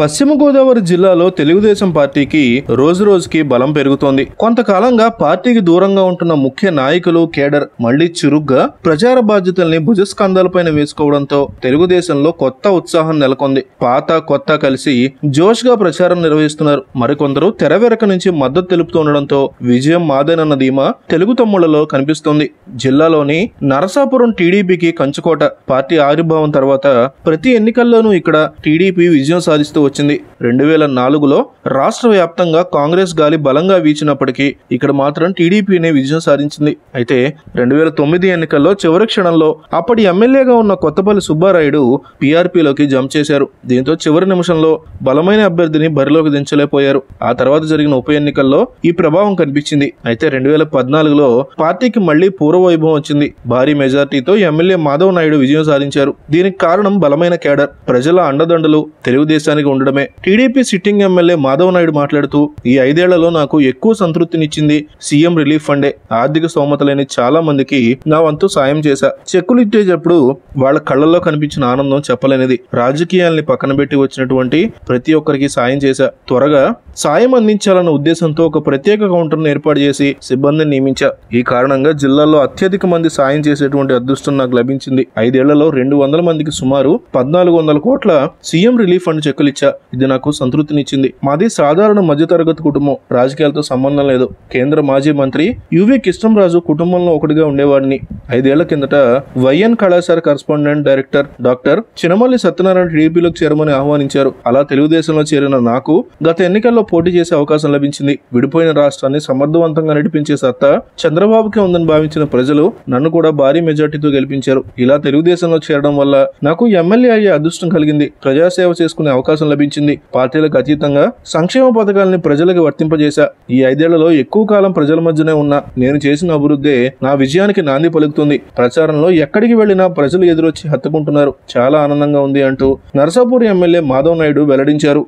పశ్చిమ గోదావరి జిల్లాలో తెలుగుదేశం పార్టీకి రోజు రోజుకి బలం పెరుగుతోంది. కొంతకాలంగా పార్టీకి దూరంగా ఉంటున్న ముఖ్య నాయకులు కేడర్ మళ్ళీ చురుగ్గా ప్రచార బాధ్యతల్ని భుజస్కంధాలపైన వేసుకోవడంతో తెలుగుదేశంలో కొత్త ఉత్సాహం నెలకొంది. పాత కొత్త కలిసి జోష్గా ప్రచారం నిర్వహిస్తున్నారు. మరికొందరు తెరవెరక నుంచి మద్దతు తెలుపుతుండడంతో విజయం మాదేనన్న ధీమా తెలుగు తమ్ముళ్ళలో కనిపిస్తోంది. జిల్లాలోని నరసాపురం టీడీపీకి కంచుకోట పార్టీ ఆవిర్భావం తర్వాత ప్రతి ఎన్నికల్లోనూ ఇక్కడ టీడీపీ విజయం సాధిస్తూ వచ్చింది. రెండు వేల నాలుగులో రాష్ట్ర వ్యాప్తంగా కాంగ్రెస్ గాలి బలంగా వీచినప్పటికీ ఇక్కడ మాత్రం టీడీపీనే విజయం సాధించింది. అయితే రెండు వేల తొమ్మిది ఎన్నికల్లో చివరి క్షణంలో అప్పటి ఎమ్మెల్యేగా ఉన్న కొత్తపల్లి సుబ్బారాయుడు పీఆర్పీలోకి జంప్ చేశారు. దీంతో చివరి నిమిషంలో బలమైన అభ్యర్థిని బరిలోకి దించలేకపోయారు. ఆ తర్వాత జరిగిన ఉప ఎన్నికల్లో ఈ ప్రభావం కనిపించింది. అయితే రెండు వేల పద్నాలుగులో పార్టీకి మళ్ళీ పూర్వ వైభవం వచ్చింది. భారీ మెజార్టీతో ఎమ్మెల్యే మాధవ్ నాయుడు విజయం సాధించారు. దీనికి కారణం బలమైన కేడర్ ప్రజల అండదండలు తెలుగుదేశానికి ఉండడమే. TDP sitting MLA Madhav Naidu మాట్లాడుతూ ఈ ఐదేళ్ళలో నాకు ఎక్కువ సంతృప్తినిచ్చింది సీఎం రిలీఫ్ ఫండే. ఆర్థిక స్తోమత లేని చాలా మందికి నా వంతు సాయం చేశా. చెక్కులు ఇచ్చేటప్పుడు వాళ్ళ కళ్ళల్లో కనిపించిన ఆనందం చెప్పలేనిది. రాజకీయాల్ని పక్కన పెట్టి వచ్చినటువంటి ప్రతి ఒక్కరికి సాయం చేశా. త్వరగా సాయం అందించాలన్న ఉద్దేశంతో ఒక ప్రత్యేక కౌంటర్ను ఏర్పాటు చేసి సిబ్బందిని నియమించా. ఈ కారణంగా జిల్లాలో అత్యధిక మంది సాయం చేసేటువంటి అదృష్టం నాకు లభించింది. ఐదేళ్ళలో రెండు వందల మందికి సుమారు పద్నాలుగు వందల కోట్ల సీఎం రిలీఫ్ ఫండ్ చెక్కులు ఇచ్చా ఇది నాకు సంతృప్తినిచ్చింది. మాది సాధారణ మధ్యతరగతి కుటుంబం. రాజకీయాలతో సంబంధం లేదు. కేంద్ర మాజీ మంత్రి యువి కృష్ణంరాజు కుటుంబంలో ఒకటిగా ఉండేవాడిని. ఐదేళ్ళ కిందట వైఎన్ కళాశాల correspondent director doctor Chinamalli Satyanarayana టీడీపీలోకి చేరమని ఆహ్వానించారు. అలా తెలుగుదేశంలో చేరిన నాకు గత ఎన్నికల్లో పోటీ చేసే అవకాశం లభించింది. విడిపోయిన రాష్ట్రాన్ని సమర్థవంతంగా నడిపించే సత్తా చంద్రబాబుకే ఉందని భావించిన ప్రజలు నన్ను కూడా భారీ మెజార్టీతో గెలిపించారు. ఇలా తెలుగుదేశంలో చేరడం వల్ల నాకు ఎమ్మెల్యే అయ్యే అదృష్టం కలిగింది. ప్రజాసేవ చేసుకునే అవకాశం లభించింది. పార్టీలకు అతీతంగా సంక్షేమ పథకాలని ప్రజలకు వర్తింపజేశా. ఈ ఐదేళ్ళలో ఎక్కువ కాలం ప్రజల మధ్యనే ఉన్న. నేను చేసిన అభివృద్ధే నా విజయానికి నాంది పలుకుతుంది. ప్రచారంలో ఎక్కడికి వెళ్ళినా ప్రజలు ఎదురొచ్చి హత్తుకుంటున్నారు. చాలా ఆనందంగా ఉంది అంటూ నరసాపూర్ ఎమ్మెల్యే మాధవ్ నాయుడు వెల్లడించారు.